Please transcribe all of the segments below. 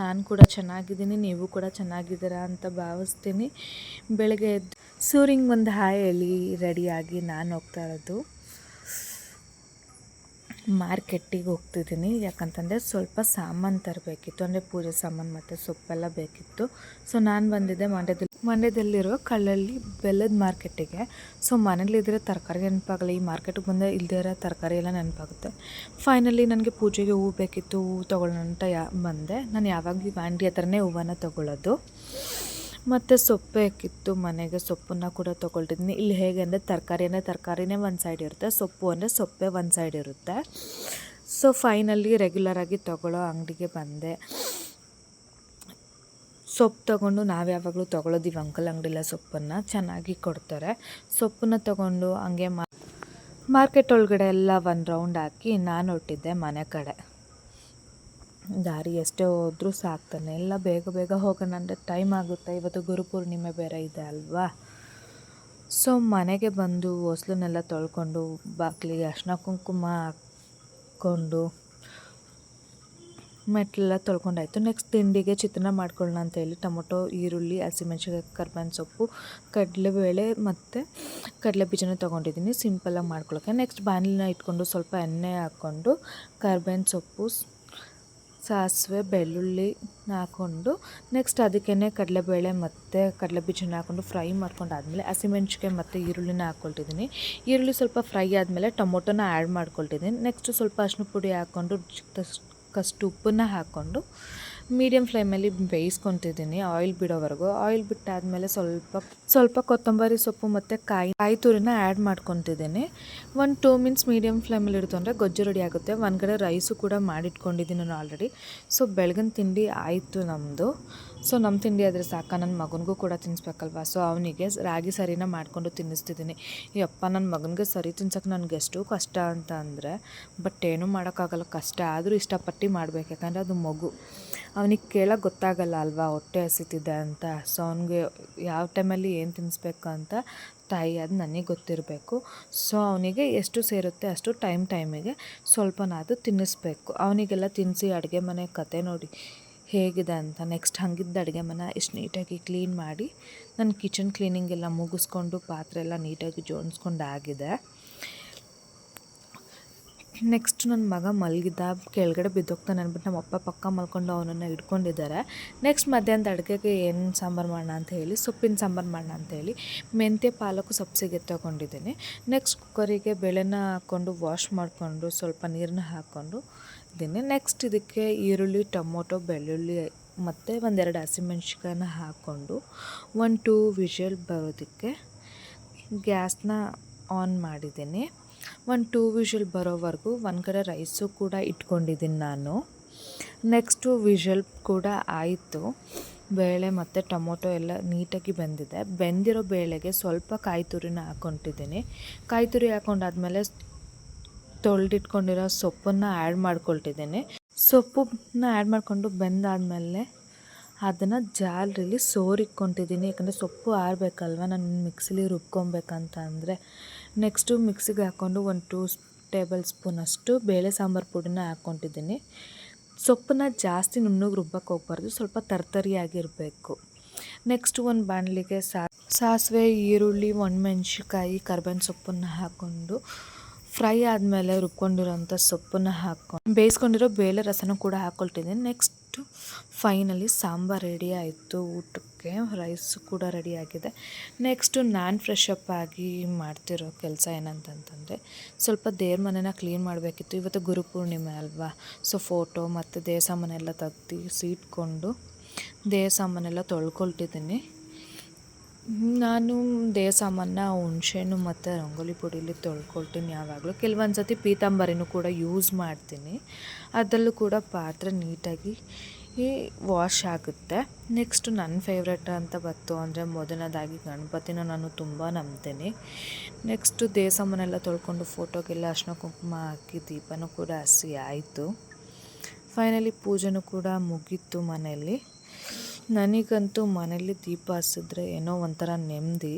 ನಾನು ಕೂಡ ಚೆನ್ನಾಗಿದ್ದೀನಿ, ನೀವು ಕೂಡ ಚೆನ್ನಾಗಿದ್ದೀರಾ ಅಂತ ಭಾವಿಸ್ತೀನಿ. ಬೆಳಗ್ಗೆ ಎದ್ದು ಸೂರ್ಯಂಗೆ ಒಂದು ಹಾಯಲ್ಲಿ ರೆಡಿಯಾಗಿ ನಾನು ಹೋಗ್ತಾ ಇರೋದು. ಮಾರ್ಕೆಟ್ಟಿಗೆ ಹೋಗ್ತಿದ್ದೀನಿ. ಯಾಕಂತಂದರೆ ಸ್ವಲ್ಪ ಸಾಮಾನು ತರಬೇಕಿತ್ತು. ಅಂದರೆ ಪೂಜೆ ಸಾಮಾನು ಮತ್ತು ಸೊಪ್ಪೆಲ್ಲ ಬೇಕಿತ್ತು. ಸೊ ನಾನು ಬಂದಿದ್ದೆ ಮಂಡ್ಯದಲ್ಲಿ. ಮಂಡ್ಯದಲ್ಲಿರೋ ಕಳ್ಳಲ್ಲಿ ಬೆಲ್ಲದ ಮಾರ್ಕೆಟಿಗೆ. ಸೊ ಮನೇಲಿದ್ದರೆ ತರಕಾರಿ ನೆನಪಾಗಲ್ಲ ಈ ಮಾರ್ಕೆಟಿಗೆ ಬಂದರೆ ಇಲ್ಲದೇ ಇರೋ ತರಕಾರಿ ಎಲ್ಲ ನೆನಪಾಗುತ್ತೆ. ಫೈನಲಿ ನನಗೆ ಪೂಜೆಗೆ ಹೂವು ಬೇಕಿತ್ತು. ಹೂವು ತೊಗೊಳ್ಳೋಣ ಅಂತ ಯಾ ಬಂದೆ. ನಾನು ಯಾವಾಗಲೂ ಮಂಡ್ಯ ಹತ್ರನೇ ಹೂವನ್ನು ತೊಗೊಳ್ಳೋದು. ಮತ್ತು ಸೊಪ್ಪು ಹಾಕಿತ್ತು, ಮನೆಗೆ ಸೊಪ್ಪನ್ನು ಕೂಡ ತೊಗೊಳ್ತಿದ್ದೀನಿ ಇಲ್ಲಿ ಹೇಗೆ ಅಂದರೆ ತರಕಾರಿ ಅಂದರೆ ತರಕಾರಿನೇ ಒಂದು ಸೈಡ್ ಇರುತ್ತೆ, ಸೊಪ್ಪು ಅಂದರೆ ಸೊಪ್ಪೇ ಒಂದು ಸೈಡ್ ಇರುತ್ತೆ. ಸೊ ಫೈನಲಿ ರೆಗ್ಯುಲರಾಗಿ ತೊಗೊಳ್ಳೋ ಅಂಗಡಿಗೆ ಬಂದೆ. ಸೊಪ್ಪು ತೊಗೊಂಡು ನಾವು ಯಾವಾಗಲೂ ತೊಗೊಳೋದಿವಿ ಅಂಕಲ್ ಅಂಗಡಿಲ್ಲ ಸೊಪ್ಪನ್ನು, ಚೆನ್ನಾಗಿ ಕೊಡ್ತಾರೆ. ಸೊಪ್ಪನ್ನ ತೊಗೊಂಡು ಹಂಗೆ ಮಾರ್ಕೆಟ್ ಒಳಗಡೆ ಎಲ್ಲ ಒಂದು ರೌಂಡ್ ಹಾಕಿ ನಾನು ಹೊಟ್ಟಿದ್ದೆ ಮನೆ ಕಡೆ. ದಾರಿ ಎಷ್ಟೇ ಹೋದರೂ ಸಾಕ್ತಾನೆ. ಎಲ್ಲ ಬೇಗ ಬೇಗ ಹೋಗೋಣ ಅಂದರೆ ಟೈಮ್ ಆಗುತ್ತೆ. ಇವತ್ತು ಗುರುಪೂರ್ಣಿಮೆ ಬೇರೆ ಇದೆ ಅಲ್ವಾ? ಸೊ ಮನೆಗೆ ಬಂದು ಹೊಸ್ಲನ್ನೆಲ್ಲ ತೊಳ್ಕೊಂಡು ಬಾಗಿಲಿಗೆ ಅರ್ಶಿನ ಕುಂಕುಮ ಹಾಕ್ಕೊಂಡು ಮೆಟ್ಲೆಲ್ಲ ತೊಳ್ಕೊಂಡಾಯಿತು. ನೆಕ್ಸ್ಟ್ ತಿಂಡಿಗೆ ಚಿತ್ರಾನ್ನ ಮಾಡ್ಕೊಳ್ಳೋಣ ಅಂತ ಹೇಳಿ ಟೊಮೊಟೊ, ಈರುಳ್ಳಿ, ಹಸಿಮೆಣ್ಸಿನ್ಕಾಯಿ, ಕರ್ಬೇವಿನ ಸೊಪ್ಪು, ಕಡಲೆಬೇಳೆ ಮತ್ತು ಕಡಲೆ ಬೀಜನ ತೊಗೊಂಡಿದ್ದೀನಿ. ಸಿಂಪಲಾಗಿ ಮಾಡ್ಕೊಳ್ಳೋಕೆ. ನೆಕ್ಸ್ಟ್ ಬಾಣಲಿನ ಇಟ್ಕೊಂಡು ಸ್ವಲ್ಪ ಎಣ್ಣೆ ಹಾಕ್ಕೊಂಡು ಕರ್ಬೇವಿನ ಸೊಪ್ಪು ಸಾಸಿವೆ, ಬೆಳ್ಳುಳ್ಳಿ ಹಾಕ್ಕೊಂಡು ನೆಕ್ಸ್ಟ್ ಅದಕ್ಕೇ ಕಡಲೆಬೇಳೆ ಮತ್ತು ಕಡಲೆ ಬೀಜನ ಹಾಕ್ಕೊಂಡು ಫ್ರೈ ಮಾಡ್ಕೊಂಡು ಆದಮೇಲೆ ಹಸಿಮೆಣ್ಸಿಕಾಯಿ ಮತ್ತು ಈರುಳ್ಳಿನ ಹಾಕ್ಕೊಳ್ತಿದ್ದೀನಿ ಈರುಳ್ಳಿ ಸ್ವಲ್ಪ ಫ್ರೈ ಆದಮೇಲೆ ಟೊಮೊಟೊನ ಆ್ಯಡ್ ಮಾಡ್ಕೊಳ್ತಿದ್ದೀನಿ. ನೆಕ್ಸ್ಟ್ ಸ್ವಲ್ಪ ಅರಿಶಿನ ಪುಡಿ ಹಾಕ್ಕೊಂಡು ಕಷ್ಟು ಉಪ್ಪನ್ನು ಹಾಕ್ಕೊಂಡು ಮೀಡಿಯಮ್ ಫ್ಲೇಮಲ್ಲಿ ಬೇಯಿಸ್ಕೊತಿದ್ದೀನಿ, ಆಯಿಲ್ ಬಿಡೋವರೆಗೂ. ಆಯಿಲ್ ಬಿಟ್ಟಾದಮೇಲೆ ಸ್ವಲ್ಪ ಸ್ವಲ್ಪ ಕೊತ್ತಂಬರಿ ಸೊಪ್ಪು ಮತ್ತು ಕಾಯಿ ಕಾಯಿ ತುರಿನ ಆ್ಯಡ್ ಮಾಡ್ಕೊತಿದ್ದೀನಿ. ಒಂದು ಟೂ ಮಿನಿಟ್ಸ್ ಮೀಡಿಯಮ್ ಫ್ಲೇಮಲ್ಲಿ ಇಡ್ತು ಅಂದರೆ ಗೊಜ್ಜು ರೆಡಿ ಆಗುತ್ತೆ. ಒಂದು ಕಡೆ ರೈಸು ಕೂಡ ಮಾಡಿಟ್ಕೊಂಡಿದ್ದೀನಿ ನಾನು ಆಲ್ರೆಡಿ. ಸೊ, ಬೆಳಗಿನ ತಿಂಡಿ ಆಯಿತು ನಮ್ಮದು ಸೊ ನಮ್ಮ ತಿಂಡಿ ಆದರೆ ಸಾಕ ನನ್ನ ಮಗನಿಗೂ ಕೂಡ ತಿನ್ನಿಸ್ಬೇಕಲ್ವ ಸೊ ಅವನಿಗೆ ರಾಗಿ ಸರಿನ ಮಾಡಿಕೊಂಡು ತಿನ್ನಿಸ್ತಿದ್ದೀನಿ ಅಪ್ಪ ನನ್ನ ಮಗನಿಗೆ ಸರಿ ತಿನ್ಸೋಕೆ ನನಗೆ ಎಷ್ಟು ಕಷ್ಟ ಅಂತ ಅಂದರೆ, ಬಟ್ ಏನೂ ಮಾಡೋಕ್ಕಾಗಲ್ಲ. ಕಷ್ಟ ಆದರೂ ಇಷ್ಟಪಟ್ಟು ಮಾಡಬೇಕು, ಯಾಕಂದರೆ ಅದು ಮಗು. ಅವನಿಗೆ ಕೇಳೋಕೆ ಗೊತ್ತಾಗಲ್ಲ ಅಲ್ವಾ, ಹೊಟ್ಟೆ ಹಸಿತಿದೆ ಅಂತ. ಸೊ ಅವನಿಗೆ ಯಾವ ಟೈಮಲ್ಲಿ ಏನು ತಿನ್ನಿಸ್ಬೇಕು ಅಂತ ತಾಯಿ ಅದು ನನಗೆ ಗೊತ್ತಿರಬೇಕು. ಸೊ ಅವನಿಗೆ ಎಷ್ಟು ಸೇರುತ್ತೆ ಅಷ್ಟು ಟೈಮ್, ಟೈಮಿಗೆ ಸ್ವಲ್ಪನಾದರೂ ತಿನ್ನಿಸ್ಬೇಕು. ಅವನಿಗೆಲ್ಲ ತಿನ್ನಿಸಿ ಅಡುಗೆ ಮನೆ ಕತೆ ನೋಡಿ ಹೇಗಿದೆ ಅಂತ ನೆಕ್ಸ್ಟ್ ಹಂಗಿದ್ದ ಅಡುಗೆ ಮನೆ ಇಷ್ಟು ನೀಟಾಗಿ ಕ್ಲೀನ್ ಮಾಡಿ ನನ್ನ ಕಿಚನ್ ಕ್ಲೀನಿಂಗ್ ಎಲ್ಲ ಮುಗಿಸ್ಕೊಂಡು ಪಾತ್ರೆ ಎಲ್ಲ ನೀಟಾಗಿ ಜೋಡಿಸ್ಕೊಂಡು ಆಗಿದೆ ನೆಕ್ಸ್ಟ್ ನನ್ನ ಮಗ ಮಲಗಿದ್ದ ಕೆಳಗಡೆ ಬಿದ್ದೋಗ್ತಾನೆ ಅಂದ್ಬಿಟ್ಟು ನಮ್ಮ ಅಪ್ಪ ಪಕ್ಕ ಮಲ್ಕೊಂಡು ಅವನನ್ನು ಹಿಡ್ಕೊಂಡಿದ್ದಾರೆ. ನೆಕ್ಸ್ಟ್ ಮಧ್ಯಾಹ್ನದ ಅಡುಗೆಗೆ ಏನು ಸಾಂಬಾರು ಮಾಡೋಣ ಅಂತ ಹೇಳಿ, ಸೊಪ್ಪಿನ ಸಾಂಬಾರು ಮಾಡೋಣ ಅಂತ ಹೇಳಿ ಮೆಂತ್ಯ ಪಾಲಕು ಸಬ್ಸಿಗೆ ತೊಗೊಂಡಿದ್ದೀನಿ. ನೆಕ್ಸ್ಟ್ ಕುಕ್ಕರಿಗೆ ಬೆಳೆನ ಹಾಕ್ಕೊಂಡು ವಾಶ್ ಮಾಡಿಕೊಂಡು ಸ್ವಲ್ಪ ನೀರನ್ನ ಹಾಕ್ಕೊಂಡು ಇದ್ದೀನಿ ನೆಕ್ಸ್ಟ್ ಇದಕ್ಕೆ ಈರುಳ್ಳಿ, ಟೊಮೊಟೊ, ಬೆಳ್ಳುಳ್ಳಿ ಮತ್ತು ಒಂದೆರಡು ಹಸಿಮೆಣ್ಸಿಕಾಯನ್ನ ಹಾಕ್ಕೊಂಡು ಒನ್ ಟೂ ವಿಷಲ್ ಬರೋದಕ್ಕೆ ಗ್ಯಾಸ್ನ ಆನ್ ಮಾಡಿದ್ದೀನಿ. ಒಂದು ಟೂ ವಿಷಲ್ ಬರೋವರೆಗೂ ಒಂದು ಕಡೆ ರೈಸು ಕೂಡ ಇಟ್ಕೊಂಡಿದ್ದೀನಿ ನಾನು. ನೆಕ್ಸ್ಟು ವಿಷಲ್ ಕೂಡ ಆಯಿತು. ಬೇಳೆ ಮತ್ತು ಟೊಮೊಟೊ ಎಲ್ಲ ನೀಟಾಗಿ ಬೆಂದಿದೆ. ಬೆಂದಿರೋ ಬೇಳೆಗೆ ಸ್ವಲ್ಪ ಕಾಯಿ ತುರಿನ ಹಾಕ್ಕೊಂಡಿದ್ದೀನಿ. ಕಾಯಿ ತುರಿ ಹಾಕೊಂಡಾದ್ಮೇಲೆ ತೊಳೆದಿಟ್ಕೊಂಡಿರೋ ಸೊಪ್ಪನ್ನು ಆ್ಯಡ್ ಮಾಡ್ಕೊಳ್ತಿದ್ದೇನೆ. ಸೊಪ್ಪನ್ನ ಆ್ಯಡ್ ಮಾಡಿಕೊಂಡು ಬೆಂದಾದಮೇಲೆ ಅದನ್ನು ಜಾಲರಿಲಿ ಸೋರಿಕ್ಕೊತಿದ್ದೀನಿ ಯಾಕಂದರೆ ಸೊಪ್ಪು ಆರಬೇಕಲ್ವ? ನಾನು ಮಿಕ್ಸಿಲಿ ರುಬ್ಕೊಬೇಕಂತ ಅಂದರೆ ನೆಕ್ಸ್ಟು ಮಿಕ್ಸಿಗೆ ಹಾಕ್ಕೊಂಡು ಒಂದು ಟೂ ಟೇಬಲ್ ಸ್ಪೂನಷ್ಟು ಬೇಳೆ ಸಾಂಬಾರು ಪುಡಿನ ಹಾಕ್ಕೊತಿದ್ದೀನಿ ಸೊಪ್ಪನ್ನ ಜಾಸ್ತಿ ನುಣ್ಣಗೆ ರುಬ್ಬಕ್ಕೆ ಹೋಗ್ಬಾರ್ದು, ಸ್ವಲ್ಪ ತರ್ತರಿಯಾಗಿರಬೇಕು. ನೆಕ್ಸ್ಟ್ ಒಂದು ಬಾಣಲಿಗೆ ಸಾಸಿವೆ, ಈರುಳ್ಳಿ ಒಣಮೆಣ್ಸಿಕಾಯಿ ಕರ್ಬೇವಿನ ಸೊಪ್ಪನ್ನು ಹಾಕ್ಕೊಂಡು ಫ್ರೈ ಆದಮೇಲೆ ರುಬ್ಕೊಂಡಿರೋಂಥ ಸೊಪ್ಪನ್ನು ಹಾಕ್ಕೊಂಡು ಬೇಯಿಸ್ಕೊಂಡಿರೋ ಬೇಳೆ ರಸನ ಕೂಡ ಹಾಕ್ಕೊಳ್ತಿದ್ದೀನಿ ನೆಕ್ಸ್ಟು ಫೈನಲಿ ಸಾಂಬಾರು ರೆಡಿ ಆಯಿತು. ಊಟಕ್ಕೆ ರೈಸ್ ಕೂಡ ರೆಡಿ ಆಗಿದೆ. ನೆಕ್ಸ್ಟು ನಾನು ಫ್ರೆಶ್ ಅಪ್ ಆಗಿ ಮಾಡ್ತಿರೋ ಕೆಲಸ ಏನಂತಂತಂದರೆ, ಸ್ವಲ್ಪ ದೇವ್ರ ಮನೆನ ಕ್ಲೀನ್ ಮಾಡಬೇಕಿತ್ತು. ಇವತ್ತು ಗುರುಪೂರ್ಣಿಮೆ ಅಲ್ವಾ? ಸೊ ಫೋಟೋ ಮತ್ತು ದೇವ ಸಾಮಾನೆಲ್ಲ ತೆಗ್ದು ಸೀಟ್ಕೊಂಡು ದೇಹ ಸಾಮಾನೆಲ್ಲ ತೊಳ್ಕೊಳ್ತಿದ್ದೀನಿ. ನಾನು ದೇಹ ಸಾಮಾನ ಹುಣಸೆಹಣ್ಣು ಮತ್ತು ರಂಗೋಲಿ ಪುಡಿಲಿ ತೊಳ್ಕೊಳ್ತೀನಿ ಯಾವಾಗಲೂ. ಕೆಲವೊಂದು ಸತಿ ಪೀತಾಂಬರಿನೂ ಕೂಡ ಯೂಸ್ ಮಾಡ್ತೀನಿ. ಅದರಲ್ಲೂ ಕೂಡ ಪಾತ್ರೆ ನೀಟಾಗಿ ಈ ವಾಶ್ ಆಗುತ್ತೆ. ನೆಕ್ಸ್ಟ್ ನನ್ನ ಫೇವ್ರೆಟ್ ಅಂತ ಬಂತು ಅಂದರೆ ಮೊದಲನೇದಾಗಿ ಗಣಪತಿನ ನಾನು ತುಂಬ ನಂಬ್ತೀನಿ. ನೆಕ್ಸ್ಟು ದೇವಸಮ್ಮನೆಲ್ಲ ತೊಳ್ಕೊಂಡು ಫೋಟೋಗೆಲ್ಲ ಅರ್ಶಿನ ಕುಂಕುಮ ಹಾಕಿ ದೀಪನೂ ಕೂಡ ಹಸಿ ಆಯಿತು. ಫೈನಲಿ ಪೂಜೆನೂ ಕೂಡ ಮುಗೀತು ಮನೆಯಲ್ಲಿ. ನನಗಂತೂ ಮನೇಲಿ ದೀಪ ಹಚ್ಚಿದ್ರೆ ಏನೋ ಒಂಥರ ನೆಮ್ಮದಿ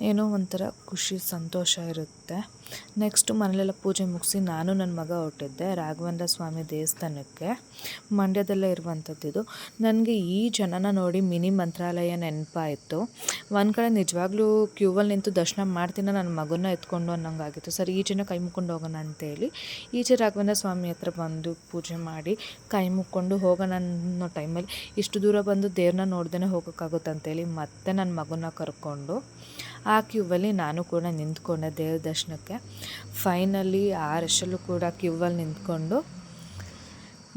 ಏನೋ ಒಂಥರ ಖುಷಿ ಸಂತೋಷ ಇರುತ್ತೆ. ನೆಕ್ಸ್ಟು ಮನೇಲೆಲ್ಲ ಪೂಜೆ ಮುಗಿಸಿ ನಾನು ನನ್ನ ಮಗ ಹೊರಟಿದ್ದೆ ರಾಘವೇಂದ್ರ ಸ್ವಾಮಿ ದೇವಸ್ಥಾನಕ್ಕೆ. ಮಂಡ್ಯದಲ್ಲೇ ಇರುವಂಥದ್ದಿದು ನನಗೆ ಈ ಜನನ ನೋಡಿ ಮಿನಿ ಮಂತ್ರಾಲಯ ನೆನಪಾಯಿತು. ಒಂದು ಕಡೆ ನಿಜವಾಗ್ಲೂ ಕ್ಯೂವಲ್ಲಿ ನಿಂತು ದರ್ಶನ ಮಾಡ್ತೀನ ನನ್ನ ಮಗನ ಎತ್ಕೊಂಡು ಅನ್ನೋಂಗಾಗಿತ್ತು. ಸರಿ ಈಚೆನೇ ಕೈ ಮುಕ್ಕೊಂಡು ಹೋಗೋಣ ಅಂತೇಳಿ ಈಚೆ ರಾಘವೇಂದ್ರ ಸ್ವಾಮಿ ಹತ್ರ ಬಂದು ಪೂಜೆ ಮಾಡಿ ಕೈ ಮುಕ್ಕೊಂಡು ಹೋಗೋಣ ಅನ್ನೋ ಟೈಮಲ್ಲಿ ಇಷ್ಟು ದೂರ ಬಂದು ದೇವ್ರನ್ನ ನೋಡ್ದೇ ಹೋಗೋಕ್ಕಾಗುತ್ತಂತೇಳಿ ಮತ್ತೆ ನನ್ನ ಮಗನ ಕರ್ಕೊಂಡು ಆ ಕ್ಯೂವಲ್ಲಿ ನಾನು ಕೂಡ ನಿಂತ್ಕೊಂಡೆ ದೇವ್ರ ದರ್ಶನಕ್ಕೆ. ಫೈನಲಿ ಆ ರಶಲ್ಲೂ ಕೂಡ ಕ್ಯೂವಲ್ಲಿ ನಿಂತ್ಕೊಂಡು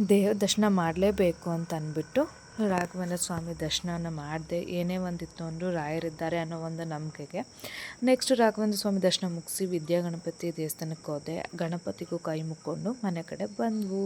ದೇವ್ರ ದರ್ಶನ ಮಾಡಲೇಬೇಕು ಅಂತ ಅಂದ್ಬಿಟ್ಟು ರಾಘವೇಂದ್ರ ಸ್ವಾಮಿ ದರ್ಶನನ ಮಾಡಿದೆ. ಏನೇ ಒಂದಿತ್ತು ಅಂದರೂ ರಾಯರಿದ್ದಾರೆ ಅನ್ನೋ ಒಂದು ನಂಬಿಕೆಗೆ. ನೆಕ್ಸ್ಟ್ ರಾಘವೇಂದ್ರ ಸ್ವಾಮಿ ದರ್ಶನ ಮುಗಿಸಿ ವಿದ್ಯಾಗಣಪತಿ ದೇವಸ್ಥಾನಕ್ಕೆ ಹೋದೆ. ಗಣಪತಿಗೂ ಕೈ ಮುಕ್ಕೊಂಡು ಮನೆ ಕಡೆ ಬಂದವು.